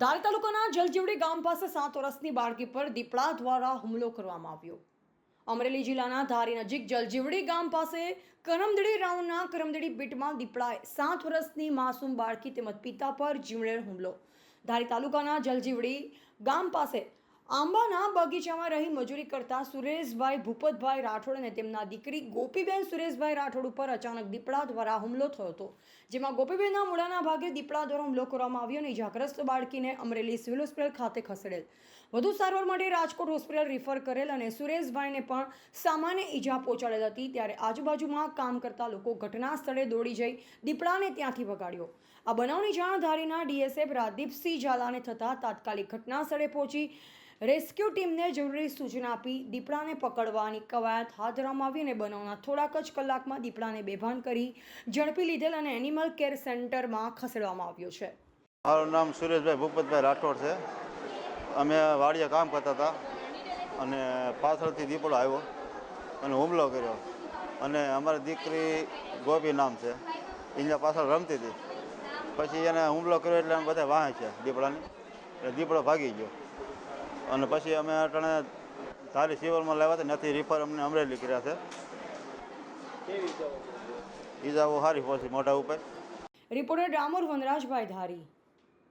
ધારી તાલુકાના જલજીવડી ગામ પાસે સાત વર્ષની બાળકી પર દીપડા દ્વારા હુમલો કરવામાં આવ્યો. અમરેલી જિલ્લાના ધારી નજીક જલજીવડી ગામ પાસે કરમદડી રાઉન્ડના કરમદડી બીટમાં દીપડાએ સાત વર્ષની માસૂમ બાળકી તેમજ પિતા પર જીવણેર હુમલો. ધારી તાલુકાના જલજીવડી ગામ પાસે આંબાના બગીચામાં રહી મજૂરી કરતા સુરેશભાઈ, ભૂપતભાઈ રાઠોડ અને તેમના દીકરી ગોપીબેન સુરેશભાઈ રાઠોડ ઉપર અચાનક દીપડા દ્વારા હુમલો થયો હતો, જેમાં ગોપીબેનના મૂળાના ભાગે દીપડા દ્વારા હુમલો કરવામાં આવ્યો અને ઇજાગ્રસ્ત બાળકીને અમરેલી સિવિલ હોસ્પિટલ ખાતે ખસેડેલ. વધુ સારવાર માટે રાજકોટ હોસ્પિટલ રિફર કરેલ અને સુરેશભાઈને પણ સામાન્ય ઈજા પહોંચાડેલ હતી, ત્યારે આજુબાજુમાં કામ કરતા લોકો ઘટના સ્થળે દોડી જઈ દીપડાને ત્યાંથી ભગાડ્યો. આ બનાવની જાણ ધારીના ડીએસએફ રાજદીપસિંહ ઝાલાને થતાં તાત્કાલિક ઘટના સ્થળે પહોંચી રેસ્ક્યુ ટીમને જરૂરી સૂચના આપી દીપડાને પકડવાની કવાયત હાથ ધરવામાં આવી અને બનાવના થોડાક જ કલાકમાં દીપડાને બેભાન કરી ઝડપી લીધેલ અને એનિમલ કેર સેન્ટરમાં ખસેડવામાં આવ્યો છે. મારું નામ સુરેશભાઈ ભૂપતભાઈ રાઠોડ છે. અમે વાડીએ કામ કરતા હતા અને પાછળથી દીપડો આવ્યો અને હુમલો કર્યો. અને અમારી દીકરી ગોપી નામ છે. એના પાછળ રમતી હતી. પછી એને હુમલો કર્યો એટલે અમે બધા વાહે છે દીપડાને. એટલે દીપડો ભાગી ગયો. અને પછી અમે અટાણે ધારી સિવરમાં લાવ્યા હતા ત્યાંથી રિફર અમને અમરેલી કર્યા છે. ઈજાઓ? સારી પહોંચી મોઢા ઉપર. રિપોર્ટર ડામોર વનરાજભાઈ ધારી.